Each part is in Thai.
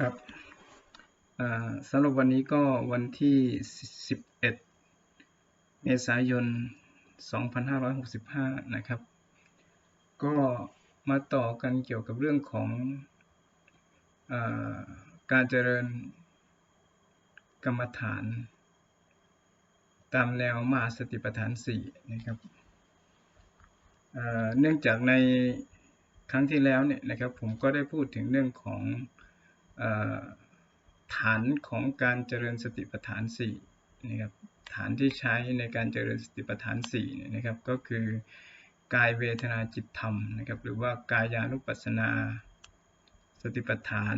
ครับสำหรับวันนี้ก็วันที่ 11 เมษายน 2565 นะครับ ก็มาต่อกันเกี่ยวกับเรื่องของอการเจริญกรรมฐาน ตามแนวมหาสติปัฏฐาน 4 นะครับเนื่องจากในครั้งที่แล้วเนี่ยนะครับผมก็ได้พูดถึงเรื่องของ ฐานของการเจริญสติปัฏฐาน4นะครับฐานที่ใช้ในการเจริญสติปัฏฐาน4เนี่ยนะครับก็คือกายเวทนาจิตธรรมนะครับหรือว่ากายานุปัสสนา สติปัฏฐาน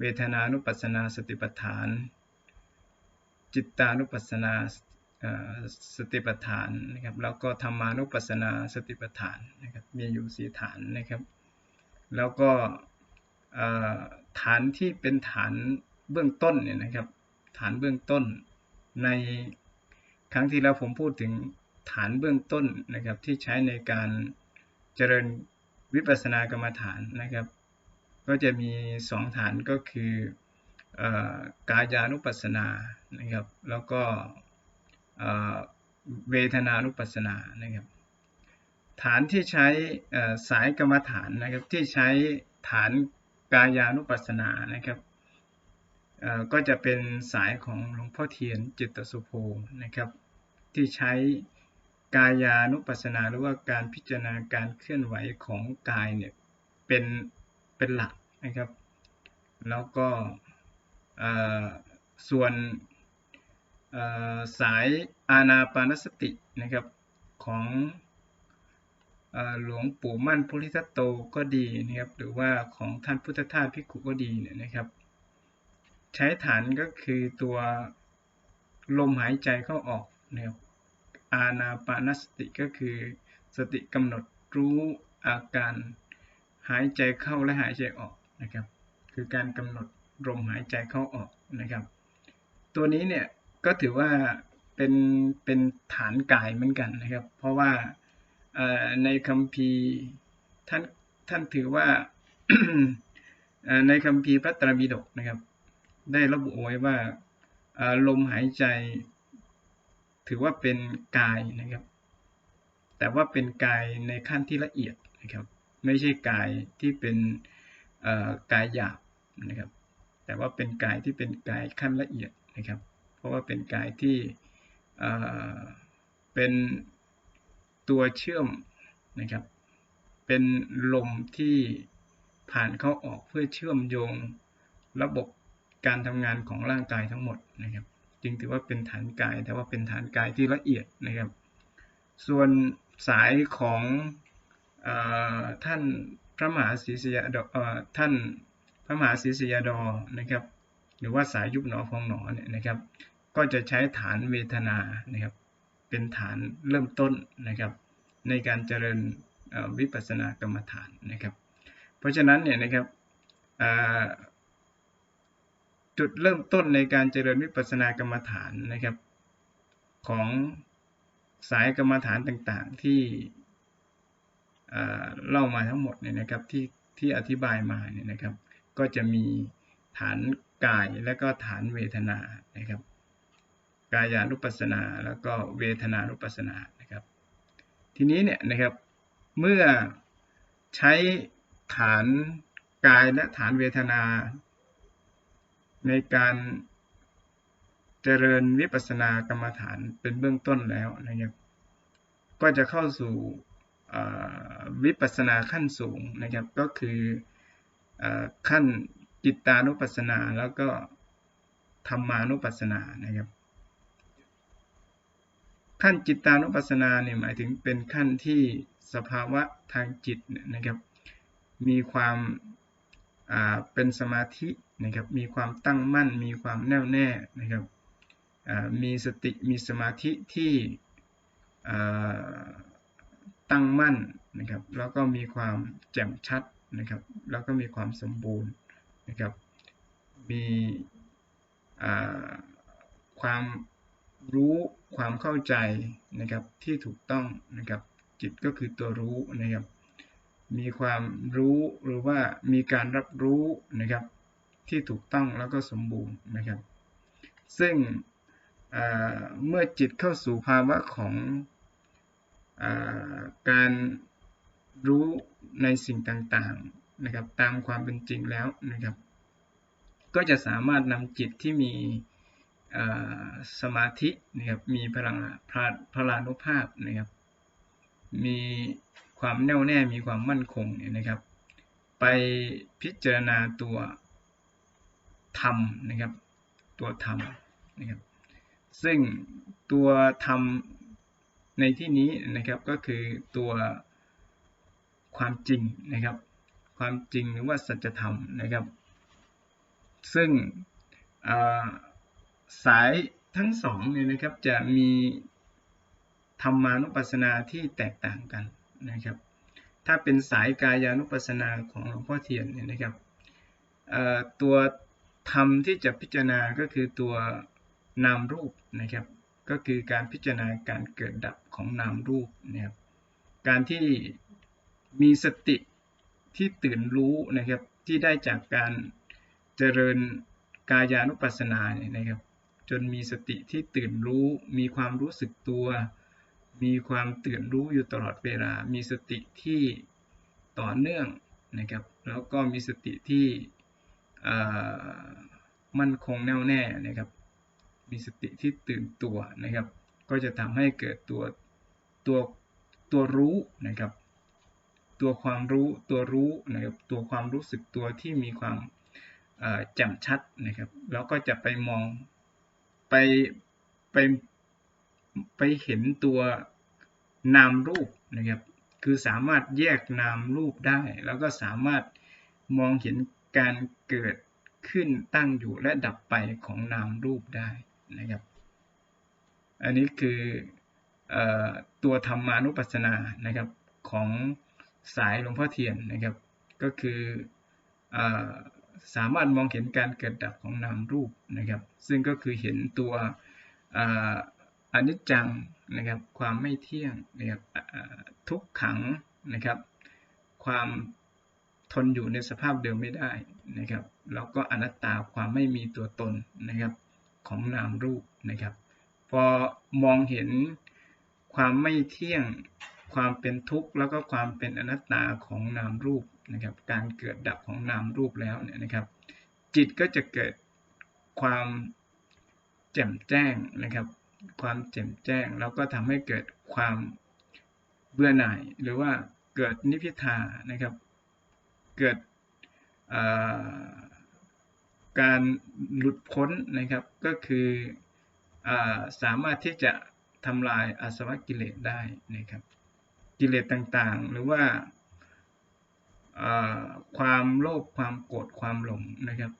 เวทนานุปัสสนาสติปัฏฐาน จิตตานุปัสสนาสติปัฏฐานนะครับแล้วก็ธรรมานุปัสสนาสติปัฏฐานนะครับมีอยู่สี่ฐานนะครับ แล้วก็ ฐานที่เป็นฐานเบื้องต้นเนี่ยนะครับ ฐานเบื้องต้นในครั้งที่แล้วผมพูดถึงฐานเบื้องต้นนะครับที่ใช้ในการเจริญวิปัสสนากรรมฐานนะครับ ก็จะมีสองฐานก็คือกายานุปัสสนานะครับ แล้วก็เวทนานุปัสสนานะครับ ฐานที่ใช้สายกรรมฐานนะครับที่ใช้ฐาน กายานุปัสสนานะครับก็จะเป็นสายของหลวงพ่อเทียนจิตสุโภนะครับที่ใช้กายานุปัสสนาหรือว่าการพิจารณาการเคลื่อนไหวของกายเนี่ยเป็นเป็นหลักนะครับ แล้วก็ส่วนสายอานาปานสตินะครับของ หลวงปู่มั่นพุทธิทัตโตก็ดีนะครับหรือว่าของท่านพุทธทาสพิกุก็ดีเนี่ยนะครับ ใช้ฐานก็คือตัวลมหายใจเข้าออกนะครับอานาปานสติก็คือสติกำหนดรู้อาการหายใจเข้าและหายใจออกนะครับ คือการกำหนดลมหายใจเข้าออกนะครับ ตัวนี้เนี่ยก็ถือว่าเป็นเป็นฐานกายเหมือนกันนะครับ เพราะว่า ในคำพีท่านท่านถือว่าในคำพีพระตรปิฎกนะครับ ได้ระบุไว้ว่าลมหายใจ ถือว่าเป็นกายนะครับ แต่ว่าเป็นกายในขั้นที่ละเอียดนะครับ ไม่ใช่กายที่เป็นกายหยาบนะครับ แต่ว่าเป็นกายที่เป็นกายขั้นละเอียดนะครับ เพราะว่าเป็นกายที่เป็น ตัวเชื่อมนะครับ เป็นลมที่ผ่านเข้าออกเพื่อเชื่อมโยงระบบการทำงานของร่างกายทั้งหมดนะครับ จึงถือว่าเป็นฐานกายแต่ว่าเป็นฐานกายที่ละเอียดนะครับ ส่วนสายของอท่านพระมหาศรีสยาดท่านพระมหาศรีสยาดอนะครับ หรือว่าสายยุบหนอพองหนอเนี่ยนะครับ ก็จะใช้ฐานเวทนานะครับ เป็นฐานเริ่มต้นนะครับ ในการเจริญวิปัสสนากรรมฐานนะครับ เพราะฉะนั้นเนี่ยนะครับจุดเริ่มต้นในการเจริญวิปัสสนากรรมฐานนะครับ ของสายกรรมฐานต่างๆที่เล่ามาทั้งหมดเนี่ยนะครับที่ที่อธิบายมาเนี่ยนะครับ ก็จะมีฐานกายและก็ฐานเวทนานะครับ กายานุปัสสนา แล้วก็เวทนานุปัสสนานะครับ ทีนี้เนี่ยนะครับเมื่อใช้ฐานกายและฐานเวทนา ในการเจริญวิปัสสนากรรมฐานเป็นเบื้องต้นแล้วนะครับ ก็จะเข้าสู่วิปัสสนาขั้นสูงนะครับ ก็คือขั้นจิตตานุปัสสนาแล้วก็ธรรมานุปัสสนานะครับ ขั้นจิตตานุปัสสนาเนี่ยหมายถึงเป็นขั้นที่สภาวะทางจิตนะครับ มีความเป็นสมาธินะครับ มีความตั้งมั่น มีความแน่วแน่นะครับมีสติมีสมาธิที่ตั้งมั่นนะครับ แล้วก็มีความแจ่มชัดนะครับ แล้วก็มีความสมบูรณ์นะครับ มีความ รู้ความเข้าใจนะครับที่ถูกต้องนะครับจิตก็คือตัวรู้นะครับ มีความรู้หรือว่ามีการรับรู้นะครับที่ถูกต้องแล้วก็สมบูรณ์นะครับ ซึ่งเมื่อจิตเข้าสู่ภาวะของอการรู้ในสิ่งต่างๆนะครับ ตามความเป็นจริงแล้วนะครับ ก็จะสามารถนำจิตที่มี สมาธินะครับมีพลังพลานุภาพนะครับมีความแน่วแน่มีความมั่นคงเนะครับ ไปพิจารณาตัวธรรมนะครับ ตัวธรรมนะครับซึ่งตัวธรรมในที่นี้นะครับก็คือตัวความจริงนะครับ ความจริงหรือว่าสัจธรรมนะครับ ซึ่ง สายทั้งสองเนี่ยนะครับจะมีธรรมานุปัสสนาที่แตกต่างกันนะครับ ถ้าเป็นสายกายานุปัสสนาของหลวงพ่อเทียนเนี่ยนะครับตัวธรรมที่จะพิจารณาก็คือตัวนามรูปนะครับ ก็คือการพิจารณาการเกิดดับของนามรูปนะครับ การที่มีสติที่ตื่นรู้นะครับที่ได้จากการเจริญกายานุปัสสนาเนี่ยนะครับ จนมีสติที่ตื่นรู้ มีความรู้สึกตัว มีความตื่นรู้อยู่ตลอดเวลา มีสติที่ต่อเนื่องนะครับ แล้วก็มีสติที่มั่นคงแน่วแน่นะครับ มีสติที่ตื่นตัวนะครับ ก็จะทำให้เกิดตัวตัวตัวรู้นะครับ ตัวความรู้ตัวรู้นะครับ ตัวความรู้สึกตัวที่มีความแจ่มชัดนะครับ แล้วก็จะไปมอง ไปไปไปเห็นตัวนามรูปนะครับ คือสามารถแยกนามรูปได้ แล้วก็สามารถมองเห็นการเกิดขึ้นตั้งอยู่และดับไปของนามรูปได้นะครับ อันนี้คืออตัวธรรมานุปัสสนานะครับของสายหลวงพ่อเทียนนะครับ ก็คืออ สามารถมองเห็นการเกิดดับของนามรูปนะครับ ซึ่งก็คือเห็นตัวอนิจจังนะครับความไม่เที่ยงนะครับทุกขังนะครับ ความทนอยู่ในสภาพเดิมไม่ได้นะครับแล้วก็อนัตตาความไม่มีตัวตนนะครับของนามรูปนะครับ พอมองเห็นความไม่เที่ยง ความเป็นทุกข์แล้วก็ความเป็นอนัตตาของนามรูป นะครับการเกิดดับของนามรูปแล้วเนี่ยนะครับ จิตก็จะเกิดความแจ่มแจ้งนะครับ ความแจ่มแจ้งแล้วก็ทำให้เกิดความเบื่อหน่าย หรือว่าเกิดนิพิทานะครับ เกิดการหลุดพ้นนะครับก็คืออสามารถที่จะทำลายอาสวะกิเลสได้นะครับ กิเลสต่างๆ หรือว่า ความโลภความโกรธความหลงนะครับ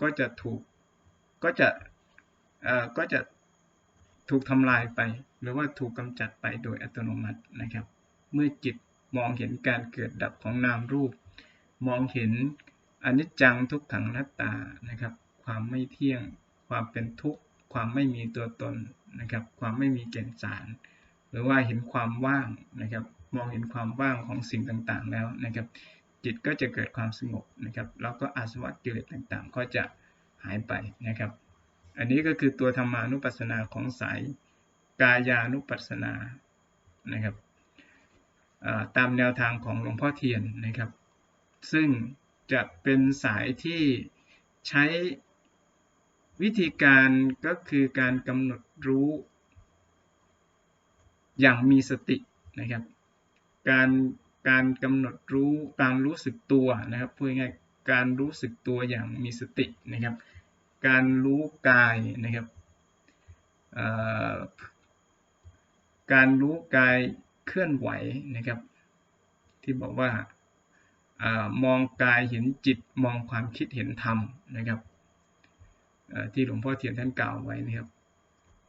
ก็จะถูกก็จะก็จะถูกทำลายไป หรือว่าถูกกำจัดไปโดยอัตโนมัตินะครับ เมื่อจิตมองเห็นการเกิดดับของนามรูป มองเห็นอนิจจังทุกขังนัตตานะครับ ความไม่เที่ยง ความเป็นทุกข์ ความไม่มีตัวตนนะครับ ความไม่มีแก่นสาร หรือว่าเห็นความว่างนะครับ มองเห็นความว่างของสิ่งต่างๆแล้วนะครับ จิตก็จะเกิดความสงบนะครับ แล้วก็อาสวะกิเลสต่างๆ ก็จะหายไปนะครับ อันนี้ก็คือตัวธรรมานุปัสสนาของสายกายานุปัสสนานะครับตามแนวทางของหลวงพ่อเทียนนะครับ ซึ่งจะเป็นสายที่ใช้วิธีการก็คือการกำหนดรู้อย่างมีสตินะครับ การ การกำหนดรู้การรู้สึกตัวนะครับพูดง่ายการรู้สึกตัวอย่างมีสตินะครับ การรู้กายนะครับการรู้กายเคลื่อนไหวนะครับ ที่บอกว่ามองกายเห็นจิตมองความคิดเห็นธรรมนะครับที่หลวงพ่อเทียนท่านกล่าวไว้นะครับ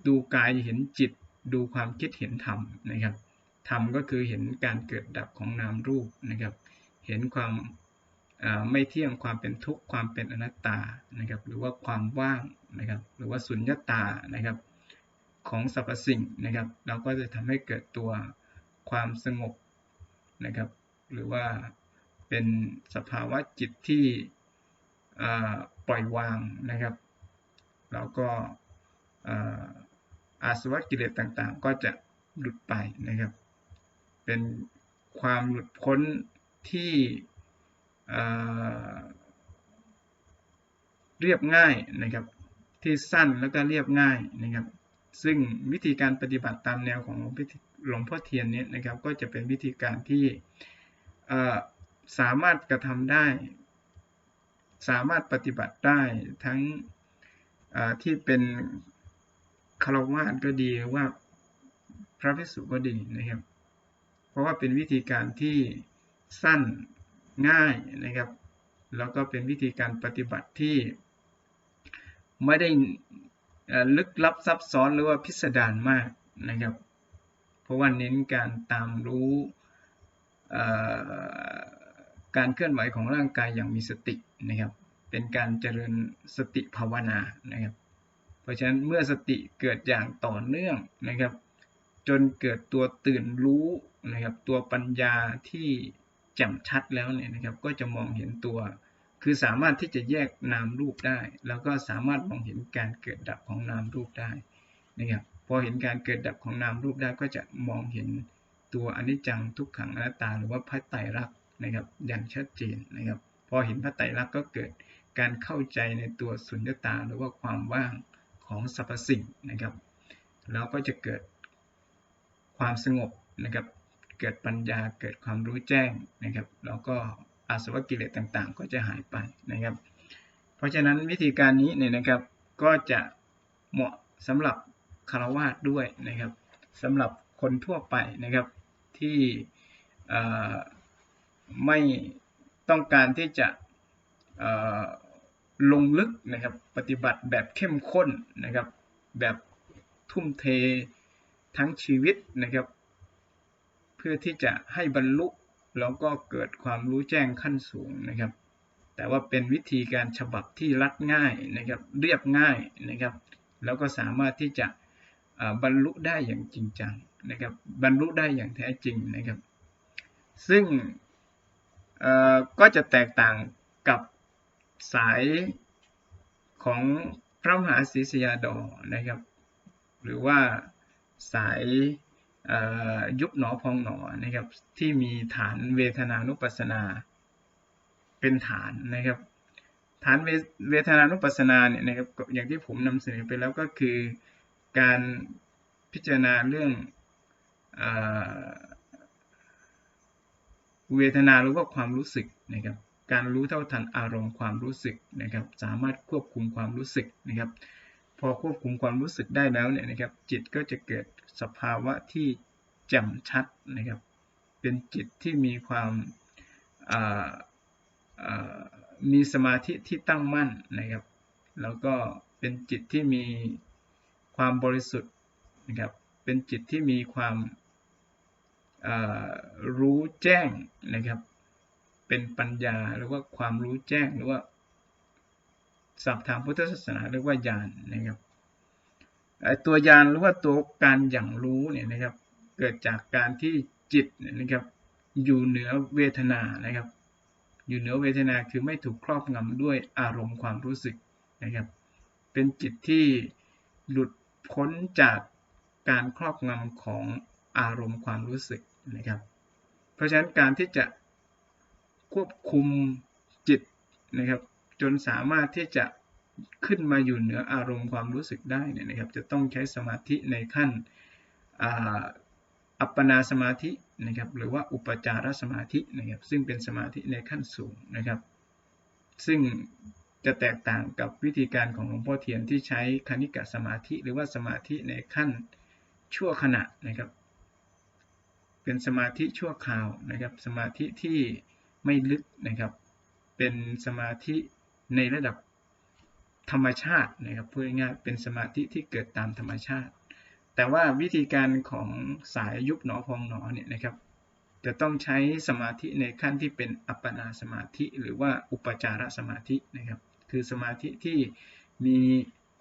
ดูกายเห็นจิตดูความคิดเห็นธรรมนะครับ ธรรมก็คือเห็นการเกิดดับของนามรูปนะครับ เห็นความไม่เที่ยงความเป็นทุกข์ความเป็นอนัตตานะครับ หรือว่าความว่างนะครับ หรือว่าสุญญตานะครับ ของสรรพสิ่งนะครับ เราก็จะทำให้เกิดตัวความสงบนะครับ หรือว่าเป็นสภาวะจิตที่ปล่อยวางนะครับแล้วก็อาอาสวะกิเลสต่างๆ ก็จะหลุดไปนะครับ เป็นความหลุดพ้นที่เรียบง่ายนะครับที่สั้นแล้วก็เรียบง่ายนะครับ ซึ่งวิธีการปฏิบัติตามแนวของหลวงพ่อเทียนนี้นะครับ ก็จะเป็นวิธีการที่สามารถกระทำได้ สามารถปฏิบัติได้ทั้งที่เป็นคารวะก็ดีว่าพระภิกษุก็ดีนะครับ ราะว่าเป็นวิธีการที่สั้นง่ายนะครับ แล้วก็เป็นวิธีการปฏิบัติที่ไม่ได้ลึกลับซับซ้อนหรือว่าพิสดารมากนะครับ เพราะว่าเน้นการตามรู้การเคลื่อนไหวของร่างกายอย่างมีสตินะครับ เป็นการเจริญสติภาวนานะครับ เพราะฉะนั้นเมื่อสติเกิดอย่างต่อเนื่องนะครับ จนเกิดตัวตื่นรู้ นะครับตัวปัญญาที่แจ่มชัดแล้วเนี่ยนะครับก็จะมองเห็นตัว คือสามารถที่จะแยกนามรูปได้ แล้วก็สามารถมองเห็นการเกิดดับของนามรูปได้นะครับพอเห็นการเกิดดับของนามรูปได้ก็จะมองเห็นตัวอนิจจังทุกขังอนัตตา หรือว่าพระไตรลักษณ์นะครับอย่างชัดเจนนะครับพอเห็นพระไตรลักษณ์ก็เกิดการเข้าใจในตัวสุญญตา หรือว่าความว่างของสรรพสิ่งนะครับแล้วก็จะเกิดความสงบนะครับ เกิดปัญญาเกิดความรู้แจ้งนะครับแล้วก็อาสวะกิเลสต่างๆ ก็จะหายไปนะครับ เพราะฉะนั้นวิธีการนี้เนี่ยนะครับก็จะเหมาะสำหรับคารวะด้วยนะครับสำหรับคนทั่วไปนะครับที่ไม่ต้องการที่จะลงลึกนะครับปฏิบัติแบบเข้มข้นนะครับแบบทุ่มเททั้งชีวิตนะครับ พื่อที่จะให้บรรลุแล้วก็เกิดความรู้แจ้งขั้นสูงนะครับ แต่ว่าเป็นวิธีการฉบับที่รัดง่ายนะครับ เรียบง่ายนะครับ แล้วก็สามารถที่จะบรรลุได้อย่างจริงจังนะครับ บรรลุได้อย่างแท้จริงนะครับ ซึ่งก็จะแตกต่างกับสายของพระมหาศรีสยาดอนะครับ หรือว่าสาย ยุบหนอพองหนอนะครับที่มีฐานเวทนานุปัสนา เป็นฐานนะครับ ฐานเวทนานุปัสนาเนี่ยนะครับอย่างที่ผมนำเสนอไปแล้วก็คือการพิจารณาเรื่องเวทนาหรือว่าความรู้สึกนะครับการรู้เท่าทันอารมณ์ความรู้สึกนะครับ สามารถควบคุมความรู้สึกนะครับ พอควบคุมความรู้สึกได้แล้วเนี่ยนะครับ จิตก็จะเกิดสภาวะที่แจ่มชัดนะครับ เป็นจิตที่มีความมีสมาธิที่ตั้งมั่นนะครับ แล้วก็เป็นจิตที่มีความบริสุทธิ์นะครับ เป็นจิตที่มีความรู้แจ้งนะครับ เป็นปัญญาหรือว่าความรู้แจ้งหรือว่า ศัพท์ทางพุทธศาสนาเรียกว่าญาณนะครับตัวญาณหรือว่าตัวการอย่างรู้เนี่ยนะครับ เกิดจากการที่จิตนะครับ อยู่เหนือเวทนานะครับ อยู่เหนือเวทนาคือไม่ถูกครอบงำด้วยอารมณ์ความรู้สึกนะครับ เป็นจิตที่หลุดพ้นจากการครอบงำของอารมณ์ความรู้สึกนะครับ เพราะฉะนั้นการที่จะควบคุมจิตนะครับ จนสามารถที่จะขึ้นมาอยู่เหนืออารมณ์ความรู้สึกได้เนี่ยนะครับ จะต้องใช้สมาธิในขั้นอัปปนาสมาธินะครับ หรือว่าอุปจารสมาธินะครับ ซึ่งเป็นสมาธิในขั้นสูงนะครับ ซึ่งจะแตกต่างกับวิธีการของหลวงพ่อเทียนที่ใช้คณิกะสมาธิ หรือว่าสมาธิในขั้นชั่วขณะนะครับ เป็นสมาธิชั่วคราวนะครับ สมาธิที่ไม่ลึกนะครับ เป็นสมาธิ ในระดับธรรมชาตินะครับพูดง่ายๆเป็นสมาธิที่เกิดตามธรรมชาติ แต่ว่าวิธีการของสายยุบหนอพองหนอเนี่ยนะครับจะต้องใช้สมาธิในขั้นที่เป็นอัปปนาสมาธิ หรือว่าอุปจารสมาธินะครับ คือสมาธิที่มี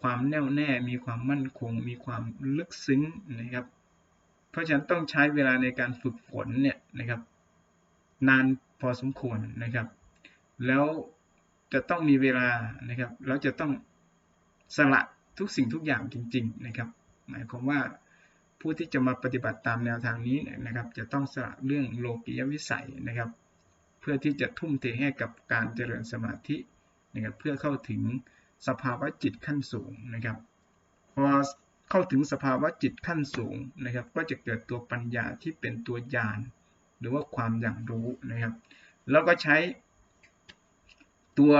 ความแน่วแน่ มีความมั่นคง มีความลึกซึ้งนะครับ เพราะฉะนั้นต้องใช้เวลาในการฝึกฝนเนี่ยนะครับ นานพอสมควรนะครับ แล้ว จะต้องมีเวลานะครับ แล้วจะต้องสละทุกสิ่งทุกอย่างจริง ๆ นะครับ หมายความว่าผู้ที่จะมาปฏิบัติตามแนวทางนี้นะครับ จะต้องสละเรื่องโลกียวิสัยนะครับ เพื่อที่จะทุ่มเทให้กับการเจริญสมาธินะครับเพื่อเข้าถึงสภาวะจิตขั้นสูงนะครับพอเข้าถึงสภาวะจิตขั้นสูงนะครับ ก็จะเกิดตัวปัญญาที่เป็นตัวญาณหรือว่าความอย่างรู้นะครับ แล้วก็ใช้ ตัว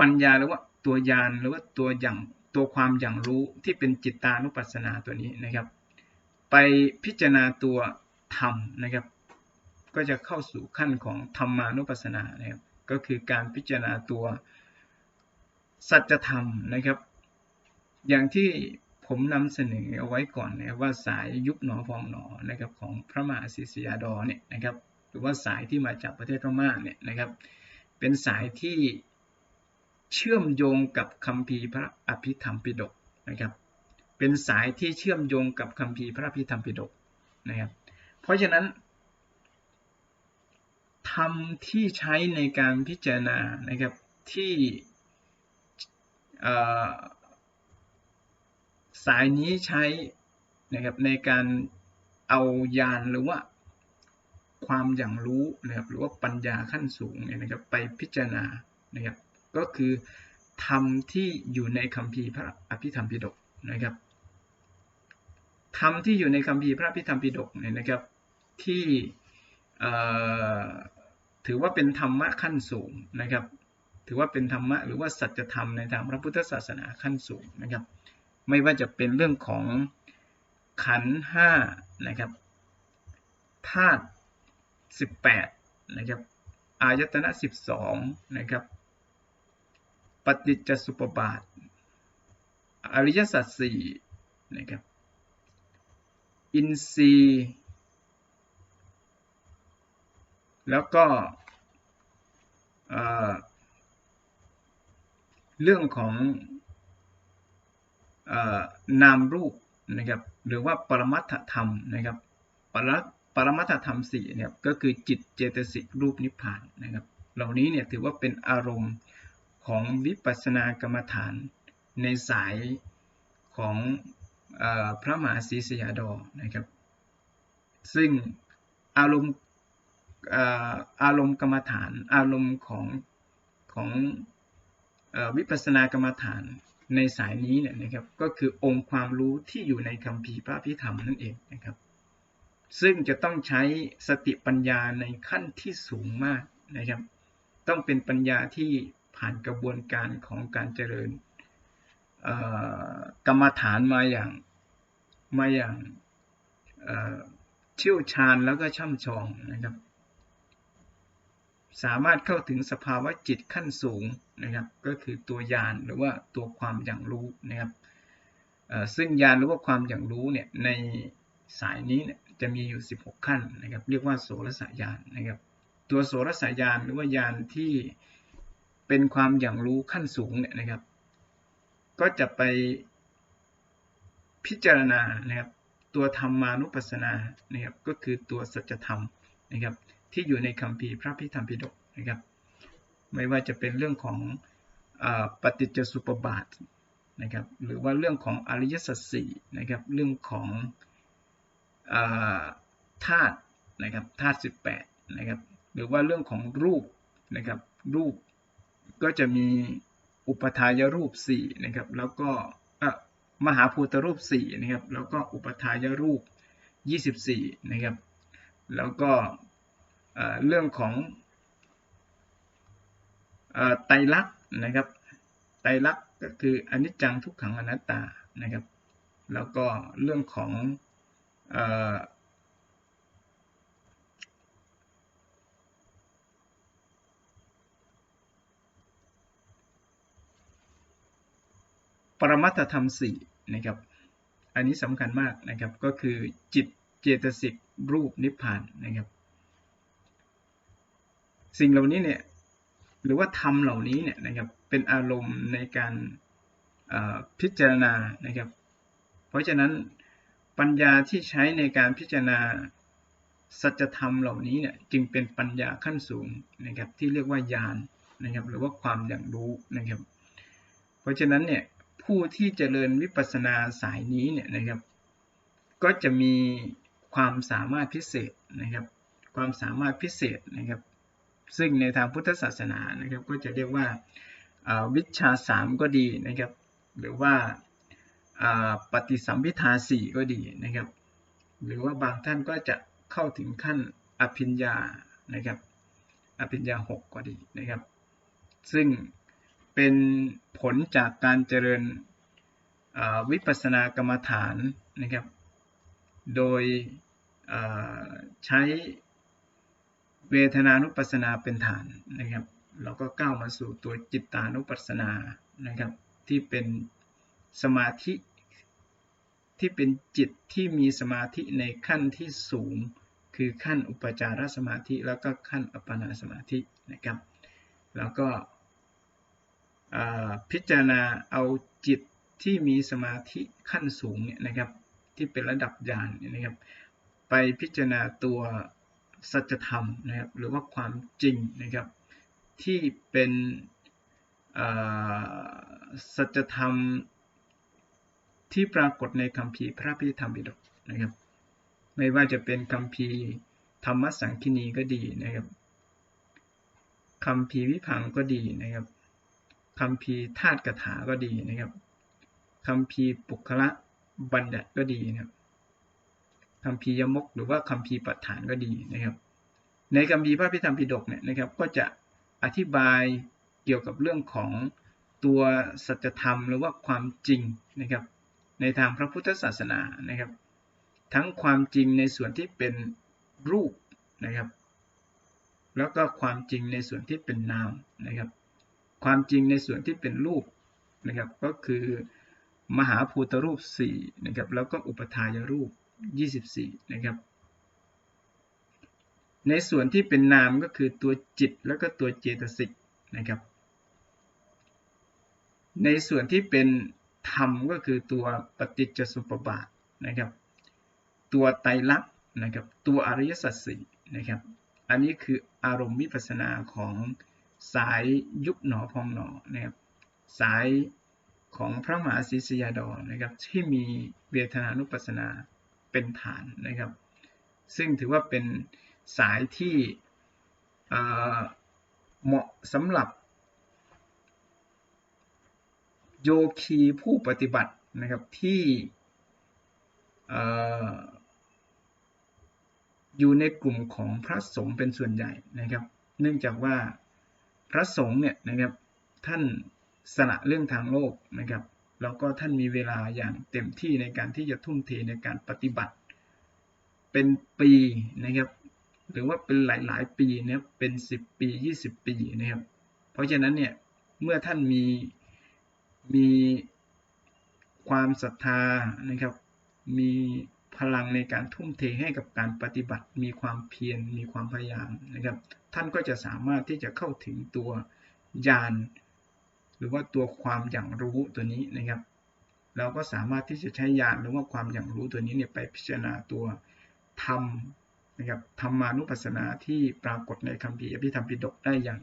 ปัญญาหรือว่าตัวญาณหรือว่าตัวอย่างตัวความอย่างรู้ที่เป็นจิตตานุปัสสนาตัวนี้นะครับ ไปพิจารณาตัวธรรมนะครับ ก็จะเข้าสู่ขั้นของธรรมานุปัสสนานะครับ ก็คือการพิจารณาตัวสัจธรรมนะครับ อย่างที่ผมนำเสนอเอาไว้ก่อนนะว่าสายยุบหนอพองหนอนะครับของพระมหาศิษยาดอเนี่ยนะครับ หรือว่าสายที่มาจากประเทศพม่าเนี่ยนะครับ เป็นสายที่เชื่อมโยงกับคัมภีพระอภิธรรมปิฎกนะครับ เป็นสายที่เชื่อมโยงกับคัมภีพระอภิธรรมปิฎกนะครับ เพราะฉะนั้นธรรมที่ใช้ในการพิจารณานะครับที่สายนี้ใช้นะครับในการเอายานหรือว่า ความอย่างรู้นะครับหรือว่าปัญญาขั้นสูงเนี่ยนะครับไปพิจารณานะครับก็คือธรรมที่อยู่ในคัมภีร์พระอภิธรรมปิฎกนะครับธรรมที่อยู่ในคัมภีร์พระอภิธรรมปิฎกเนี่ยนะครับที่ถือว่าเป็นธรรมะขั้นสูงนะครับ ถือว่าเป็นธรรมะหรือว่าสัจธรรมในทางพระพุทธศาสนาขั้นสูงนะครับ ไม่ว่าจะเป็นเรื่องของขันห้านะครับธาตุ สิบแปดนะครับอายตนะสิบสองนะครับปฏิจจสุปบาท อริยสัจสี่นะครับอินทรีย์แล้วก็เรื่องของนามรูปนะครับหรือว่าปรมัตถธรรมนะครับปร ปรมัตถธรรมสี่เนี่ยก็คือจิตเจตสิกรูปนิพพานนะครับ เหล่านี้เนี่ยถือว่าเป็นอารมณ์ของวิปัสสนากรรมฐานในสายของอพระมหาศรีสยาดอนะครับ ซึ่งอารมณ์อารมณ์กรรมฐาน อารมณ์ของของวิปัสสนากรรมฐานในสายนี้เนี่ยนะครับ ก็คือองค์ความรู้ที่อยู่ในคัมภีพระพิธรรมนั่นเองนะครับ ซึ่งจะต้องใช้สติปัญญาในขั้นที่สูงมากนะครับ ต้องเป็นปัญญาที่ผ่านกระบวนการของการเจริญกรรมฐานมาอย่างมาอย่างเชี่ยวชาญแล้วก็ช่ำชองนะครับ สามารถเข้าถึงสภาวะจิตขั้นสูงนะครับ ก็คือตัวยานหรือว่าตัวความอย่างรู้นะครับซึ่งยานหรือว่าความอย่างรู้เนี่ยในสายนี้เนี่ย จะมีอยู่ 16 ขั้นนะครับ เรียกว่าโสรสายานนะครับ ตัวโสรสายานหรือว่ายานที่เป็นความอย่างรู้ขั้นสูงเนี่ยนะครับ ก็จะไปพิจารณานะครับ ตัวธรรมานุปัสสนานะครับก็คือตัวสัจธรรมนะครับ ที่อยู่ในคัมภีพระพิธรรมปิฎกนะครับ ไม่ว่าจะเป็นเรื่องของอปฏิจจสุปบาทนะครับ หรือว่าเรื่องของอริยสัจสี่นะครับ เรื่องของ ธาตุนะครับธาตุสิบแปดนะครับหรือว่าเรื่องของรูปนะครับรูปก็จะมีอุปทายรูปสี่นะครับแล้วก็มหาภูตรูปสี่นะครับแล้วก็อุปทายรูปยี่สิบสี่นะครับแล้วก็เรื่องของไตรลักษณ์นะครับไตรลักษณ์ก็คืออนิจจังทุกขังอนัตตานะครับแล้วก็เรื่องของ ปรมัตถธรรมสี่นะครับ อันนี้สำคัญมากนะครับ ก็คือจิตเจตสิกรูปนิพพานนะครับ สิ่งเหล่านี้เนี่ยหรือว่าธรรมเหล่านี้เนี่ยนะครับเป็นอารมณ์ในการพิจารณานะครับ เพราะฉะนั้น ปัญญาที่ใช้ในการพิจารณาสัจธรรมเหล่านี้เนี่ยจึงเป็นปัญญาขั้นสูงนะครับที่เรียกว่าญาณนะครับหรือว่าความอย่างรู้นะครับ เพราะฉะนั้นเนี่ยผู้ที่เจริญวิปัสสนาสายนี้เนี่ยนะครับก็จะมีความสามารถพิเศษนะครับ ความสามารถพิเศษนะครับ ซึ่งในทางพุทธศาสนานะครับ ก็จะเรียกว่าวิชาสามก็ดีนะครับ หรือว่า ปฏิสัมพิทาสี่ก็ดีนะครับ หรือว่าบางท่านก็จะเข้าถึงขั้นอภิญญานะครับอภิญญาหกก็ดีนะครับ ซึ่งเป็นผลจากการเจริญวิปัสสนากรรมฐานนะครับ โดยใช้เวทนานุปัสสนาเป็นฐานนะครับ เราก็ก้าวมาสู่ตัวจิตตานุปัสสนานะครับ ที่เป็น สมาธิที่เป็นจิตที่มีสมาธิในขั้นที่สูง คือขั้นอุปจารสมาธิแล้วก็ขั้นอัปปนาสมาธินะครับ แล้วก็พิจารณาเอาจิตที่มีสมาธิขั้นสูงเนี่ยนะครับ ที่เป็นระดับญาณนะครับ ไปพิจารณาตัวสัจธรรมนะครับหรือว่าความจริงนะครับ ที่เป็นสัจธรรม ที่ปรากฏในคำพีพระพิธรรมปิฎกนะครับ ไม่ว่าจะเป็นคำพีธรรมสังคีนีก็ดีนะครับคำพีวิพังก็ดีนะครับคำพีธาตุกถาก็ดีนะครับคำพีปุคละบัญญัติก็ดีนะครับคำพียมกหรือว่าคำพีปัฏฐานก็ดีนะครับ ในคำพีพระพิธรรมปิฎกเนี่ยนะครับก็จะอธิบายเกี่ยวกับเรื่องของตัวสัจธรรมหรือว่าความจริงนะครับ ในทางพระพุทธศาสนานะครับ ทั้งความจริงในส่วนที่เป็นรูปนะครับ แล้วก็ความจริงในส่วนที่เป็นนามนะครับ ความจริงในส่วนที่เป็นรูปนะครับก็คือมหาภูตรูป4นะครับแล้วก็อุปทายรูป 24นะครับในส่วนที่เป็นนามก็คือตัวจิตแล้วก็ตัวเจตสิกนะครับ ในส่วนที่เป็น ธรรมก็คือตัวปฏิจจสุปบาทนะครับ ตัวไตรลักษณ์นะครับ ตัวอริยสัจสี่นะครับ อันนี้คืออารมณ์วิปัสนาของสายยุบหนอพองหนอนะครับ สายของพระมหาศิษยาดรนะครับ ที่มีเวทนานุปัสสนาเป็นฐานนะครับ ซึ่งถือว่าเป็นสายที่เหมาะสำหรับ โยคีผู้ปฏิบัตินะครับที่อยู่ในกลุ่มของพระสงฆ์เป็นส่วนใหญ่นะครับ เนื่องจากว่าพระสงฆ์เนี่ยนะครับท่านสละเรื่องทางโลกนะครับแล้วก็ท่านมีเวลาอย่างเต็มที่ในการที่จะทุ่มเทในการปฏิบัติ เป็นปีนะครับหรือว่าเป็นหลาย ๆ ปีเนะครับเป็น 10 ปี 20 ปีนะครับเพราะฉะนั้นเนี่ยเมื่อท่านมี มีความศรัทธานะครับ มีพลังในการทุ่มเทให้กับการปฏิบัติ มีความเพียร มีความพยายามนะครับ ท่านก็จะสามารถที่จะเข้าถึงตัวญาณหรือว่าตัวความอย่างรู้ตัวนี้นะครับ เราก็สามารถที่จะใช้ญาณหรือว่าความอย่างรู้ตัวนี้เนี่ยไปพิจารณาตัวธรรมนะครับธรรมานุปัสสนาที่ปรากฏในคัมภีร์อภิธรรมปิฎกได้อย่าง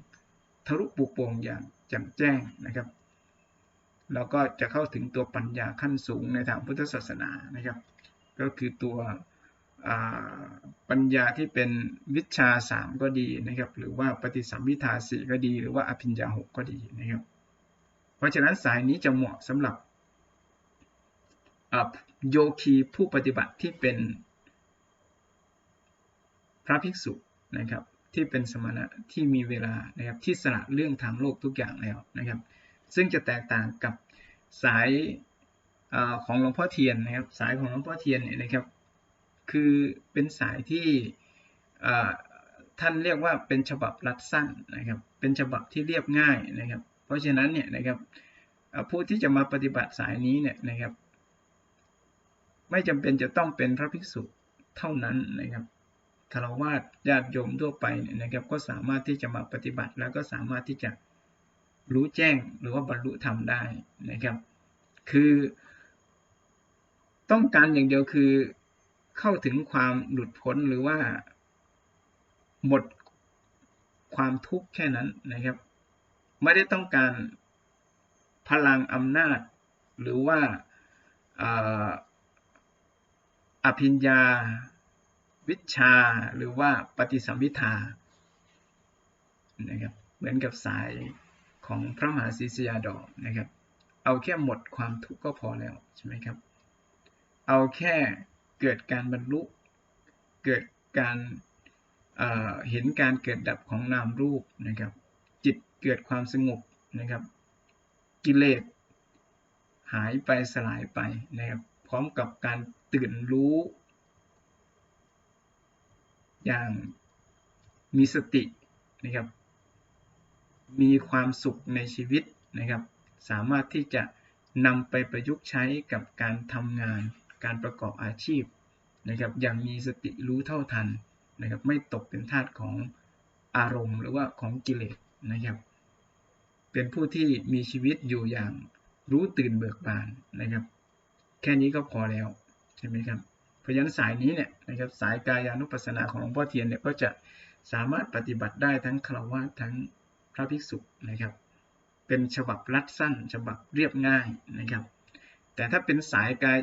ทะลุปุโปร่งอย่างแจ่มแจ้งนะครับ เราก็จะเข้าถึงตัวปัญญาขั้นสูงในทางพุทธศาสนานะครับ ก็คือตัวปัญญาที่เป็นวิชาสามก็ดีนะครับ หรือว่าปฏิสัมพิทาสี่ก็ดี หรือว่าอภิญญาหกก็ดีนะครับ เพราะฉะนั้นสายนี้จะเหมาะสำหรับโยคีผู้ปฏิบัติที่เป็นพระภิกษุนะครับ ที่เป็นสมณะที่มีเวลานะครับที่สละเรื่องทางโลกทุกอย่างแล้วนะครับ ซึ่งจะแตกต่างกับสายของหลวงพ่อเทียนนะครับสายของหลวงพ่อเทียนเนี่ยนะครับคือเป็นสายที่ท่านเรียกว่าเป็นฉบับรัดสั้นนะครับเป็นฉบับที่เรียบง่ายนะครับ เพราะฉะนั้นเนี่ยนะครับผู้ที่จะมาปฏิบัติสายนี้เนี่ยนะครับ ไม่จำเป็นจะต้องเป็นพระภิกษุเท่านั้นนะครับคารวะญาติโยมทั่วไปเนี่ยนะครับก็สามารถที่จะมาปฏิบัติแล้วก็สามารถที่จะ รู้แจ้งหรือว่าบรรลุธรรมได้นะครับ คือต้องการอย่างเดียวคือเข้าถึงความหลุดพ้นหรือว่าหมดความทุกข์แค่นั้นนะครับ ไม่ได้ต้องการพลังอำนาจ หรือว่าอภิญญา วิชาหรือว่าปฏิสัมพิทานะครับเหมือนกับสาย ของพระมหาศิษยาดอกนะครับ เอาแค่หมดความทุกข์ก็พอแล้วใช่ไหมครับ เอาแค่เกิดการบรรลุ เกิดการเเห็นการเกิดดับของนามรูปนะครับ จิตเกิดความสงบนะครับ กิเลสหายไปสลายไปนะครับ พร้อมกับการตื่นรู้ อย่างมีสตินะครับ มีความสุขในชีวิตนะครับ สามารถที่จะนำไปประยุกต์ใช้กับการทำงาน การประกอบอาชีพนะครับ อย่างมีสติรู้เท่าทันนะครับ ไม่ตกเป็นทาสของอารมณ์ หรือว่าของกิเลสนะครับ เป็นผู้ที่มีชีวิตอยู่อย่างรู้ตื่นเบิกบานนะครับ แค่นี้ก็พอแล้วใช่ไหมครับเพราะฉะนั้นสายนี้เนี่ยนะครับสายกายานุปัสสนาของหลวงพ่อเทียนเนี่ยก็จะสามารถปฏิบัติได้ทั้งคารวะทั้ง พระภิกษุนะครับ เป็นฉบับรัดสั้น ฉบับเรียบง่ายนะครับ แต่ถ้าเป็นสายกาย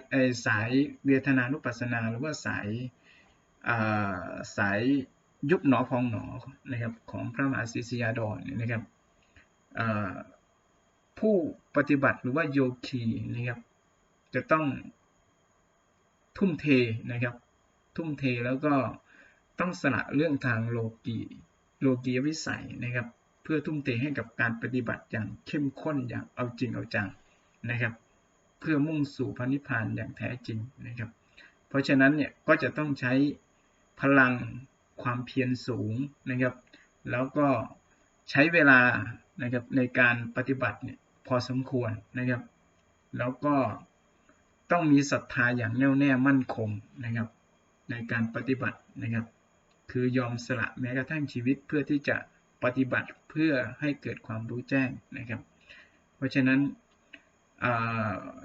สายเวทนานุปัสสนา หรือว่าสายสายยุบหนอพองหนอนะครับของพระมหาศิษยาดอนนะครับผู้ปฏิบัติหรือว่าโยคีนะครับ จะต้องทุ่มเทนะครับ ทุ่มเทแล้วก็ต้องสละเรื่องทางโลกีโลกีวิสัยนะครับ เพื่อทุ่มเทให้กับการปฏิบัติอย่างเข้มข้นอย่างเอาจริงเอาจังนะครับ เพื่อมุ่งสู่พระนิพพานอย่างแท้จริงนะครับ เพราะฉะนั้นเนี่ยก็จะต้องใช้พลังความเพียรสูงนะครับ แล้วก็ใช้เวลานะครับในการปฏิบัติเนี่ยพอสมควรนะครับ แล้วก็ต้องมีศรัทธาอย่างแน่วแน่มั่นคงนะครับ ในการปฏิบัตินะครับ คือยอมสละแม้กระทั่งชีวิตเพื่อที่จะ ปฏิบัติเพื่อให้เกิดความรู้แจ้งนะครับ เพราะฉะนั้น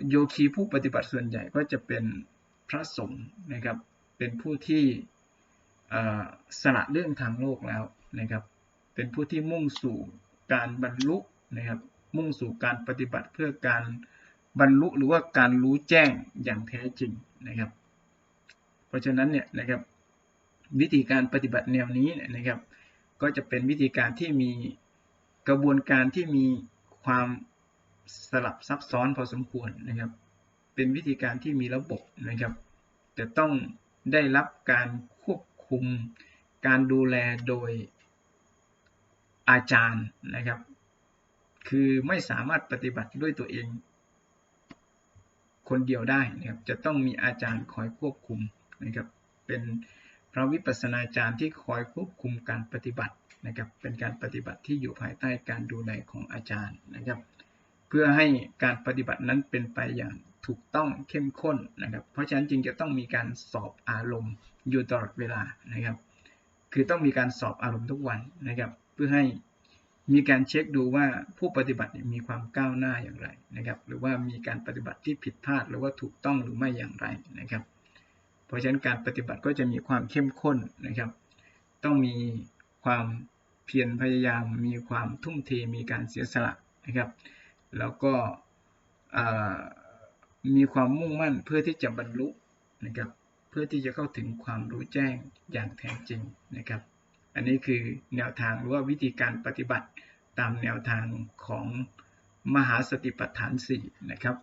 โยคีผู้ปฏิบัติส่วนใหญ่ก็จะเป็นพระสงฆ์นะครับ เป็นผู้ที่สละเรื่องทางโลกแล้วนะครับ เป็นผู้ที่มุ่งสู่การบรรลุนะครับ มุ่งสู่การปฏิบัติเพื่อการบรรลุหรือว่าการรู้แจ้งอย่างแท้จริงนะครับ เพราะฉะนั้นเนี่ยนะครับวิธีการปฏิบัติแนวนี้นะครับ ก็จะเป็นวิธีการที่มีกระบวนการที่มีความสลับซับซ้อนพอสมควรนะครับ เป็นวิธีการที่มีระบบนะครับจะต้องได้รับการควบคุมการดูแลโดยอาจารย์นะครับ คือไม่สามารถปฏิบัติด้วยตัวเอง คนเดียวได้นะครับ จะต้องมีอาจารย์คอยควบคุมนะครับ เป็น ระวิปัสสนาจารย์ที่คอยควบคุมการปฏิบัตินะครับเป็นการปฏิบัติที่อยู่ภายใต้การดูแลของอาจารย์นะครับ เพื่อให้การปฏิบัตินั้นเป็นไปอย่างถูกต้องเข้มข้นนะครับ เพราะฉะนั้นจึงจะต้องมีการสอบอารมณ์อยู่ตลอดเวลานะครับ คือต้องมีการสอบอารมณ์ทุกวันนะครับ เพื่อให้มีการเช็คดูว่าผู้ปฏิบัติมีความก้าวหน้าอย่างไรนะครับ หรือว่ามีการปฏิบัติที่ผิดพลาดหรือว่าถูกต้องหรือไม่อย่างไรนะครับ เพราะฉะนั้นการปฏิบัติก็จะมีความเข้มข้นนะครับ ต้องมีความเพียรพยายาม มีความทุ่มเท มีการเสียสละนะครับ แล้วก็มีความมุ่งมั่นเพื่อที่จะบรรลุนะครับ เพื่อที่จะเข้าถึงความรู้แจ้งอย่างแท้จริงนะครับ อันนี้คือแนวทางหรือว่าวิธีการปฏิบัติตามแนวทางของมหาสติปัฏฐาน4นะครับ